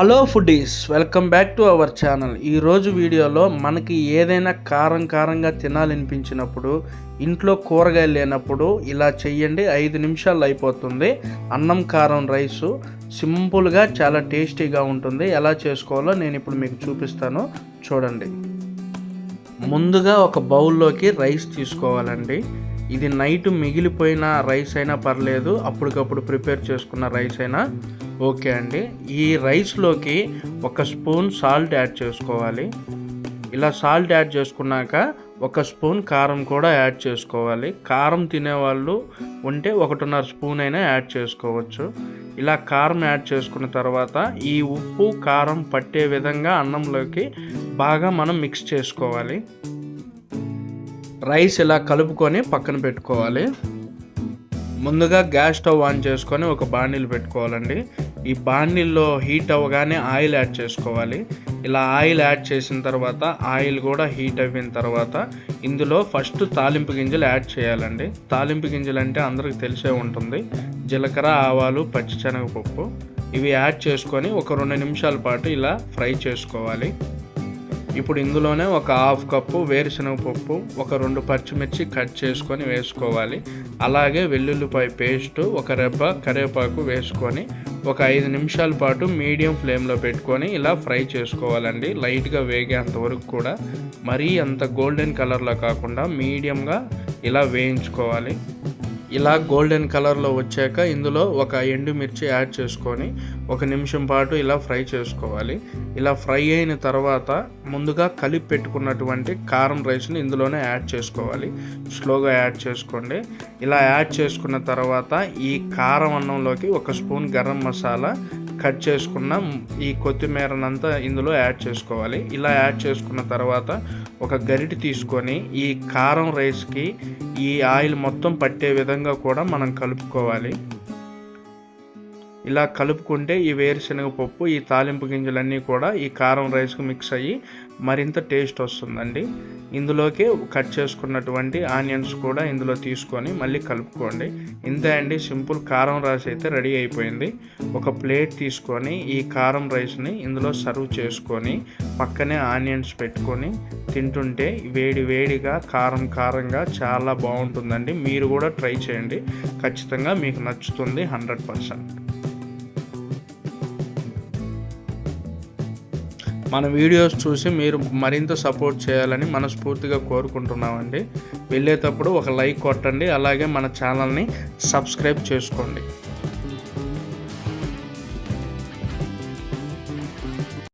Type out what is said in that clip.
Hello foodies welcome back to our channel. ఈరోజు వీడియోలో మనకి ఏదైనా కారం కారంగా తినాలనిపించినప్పుడు ఇంట్లో కూరగాయలు లేనప్పుడు ఇలా చెయ్యండి ఐదు నిమిషాలు అయిపోతుంది. అన్నం కారం రైసు సింపుల్గా చాలా టేస్టీగా ఉంటుంది. ఎలా చేసుకోవాలో నేను ఇప్పుడు మీకు చూపిస్తాను. చూడండి. ముందుగా ఒక బౌల్లోకి రైస్ తీసుకోవాలండి. ఇది నైట్ మిగిలిపోయిన రైస్ అయినా పర్లేదు అప్పటికప్పుడు ప్రిపేర్ చేసుకున్న రైస్ అయినా ఓకే అండి. ఈ రైస్లోకి ఒక స్పూన్ సాల్ట్ యాడ్ చేసుకోవాలి. ఇలా సాల్ట్ యాడ్ చేసుకున్నాక ఒక స్పూన్ కారం కూడా యాడ్ చేసుకోవాలి. కారం తినేవాళ్ళు ఉంటే ఒకటిన్నర స్పూన్ అయినా యాడ్ చేసుకోవచ్చు. ఇలా కారం యాడ్ చేసుకున్న తర్వాత ఈ ఉప్పు కారం పట్టే విధంగా అన్నంలోకి బాగా మనం మిక్స్ చేసుకోవాలి. రైస్ ఇలా కలుపుకొని పక్కన పెట్టుకోవాలి. ముందుగా గ్యాస్ స్టవ్ ఆన్ చేసుకొని ఒక బాణీలు పెట్టుకోవాలండి. ఈ బాండిల్లో హీట్ అవ్వగానే ఆయిల్ యాడ్ చేసుకోవాలి. ఇలా ఆయిల్ యాడ్ చేసిన తర్వాత ఆయిల్ కూడా హీట్ అయిన తర్వాత ఇందులో ఫస్ట్ తాలింపు గింజలు యాడ్ చేయాలండి. తాలింపు గింజలు అంటే అందరికి తెలిసే ఉంటుంది. జీలకర్ర ఆవాలు పచ్చిశనగపప్పు ఇవి యాడ్ చేసుకొని ఒక రెండు నిమిషాల పాటు ఇలా ఫ్రై చేసుకోవాలి. ఇప్పుడు ఇందులోనే ఒక హాఫ్ కప్పు వేరుశనగ పప్పు ఒక రెండు పచ్చిమిర్చి కట్ చేసుకొని వేసుకోవాలి. అలాగే వెల్లుల్లిపాయ పేస్ట్ ఒక రెబ్బ కరివేపాకు వేసుకొని ఒక ఐదు నిమిషాల పాటు మీడియం ఫ్లేమ్లో పెట్టుకొని ఇలా ఫ్రై చేసుకోవాలండి. లైట్గా వేగేంత వరకు కూడా. మరీ అంత గోల్డెన్ కలర్లో కాకుండా మీడియంగా ఇలా వేయించుకోవాలి. ఇలా గోల్డెన్ కలర్లో వచ్చాక ఇందులో ఒక ఎండుమిర్చి యాడ్ చేసుకొని ఒక నిమిషం పాటు ఇలా ఫ్రై చేసుకోవాలి. ఇలా ఫ్రై అయిన తర్వాత ముందుగా కలిపి పెట్టుకున్నటువంటి కారం రైస్ని ఇందులోనే యాడ్ చేసుకోవాలి. స్లోగా యాడ్ చేసుకోండి. ఇలా యాడ్ చేసుకున్న తర్వాత ఈ కారం అన్నంలోకి ఒక స్పూన్ గరం మసాలా కట్ చేసుకున్న ఈ కొత్తిమీరనంతా ఇందులో యాడ్ చేసుకోవాలి. ఇలా యాడ్ చేసుకున్న తర్వాత ఒక గరిటె తీసుకొని ఈ కారం రైస్కి ఈ ఆయిల్ మొత్తం పట్టే విధంగా కూడా మనం కలుపుకోవాలి. ఇలా కలుపుకుంటే ఈ వేరుశనగ పప్పు ఈ తాలింపు గింజలన్నీ కూడా ఈ కారం రైస్కు మిక్స్ అయ్యి మరింత టేస్ట్ వస్తుందండి. ఇందులోకి కట్ చేసుకున్నటువంటి ఆనియన్స్ కూడా ఇందులో తీసుకొని మళ్ళీ కలుపుకోండి. ఇంతే అండి సింపుల్ కారం రైస్ అయితే రెడీ అయిపోయింది. ఒక ప్లేట్ తీసుకొని ఈ కారం రైస్ని ఇందులో సర్వ్ చేసుకొని పక్కనే ఆనియన్స్ పెట్టుకొని తింటుంటే వేడి వేడిగా కారం కారంగా చాలా బాగుంటుందండి. మీరు కూడా ట్రై చేయండి. ఖచ్చితంగా మీకు నచ్చుతుంది హండ్రెడ్ పర్సెంట్. మన వీడియోస్ చూసి మీరు మరింత సపోర్ట్ చేయాలని మనస్ఫూర్తిగా కోరుకుంటున్నామండి. వెళ్ళేటప్పుడు ఒక లైక్ కొట్టండి అలాగే మన ఛానల్ని సబ్స్క్రైబ్ చేసుకోండి.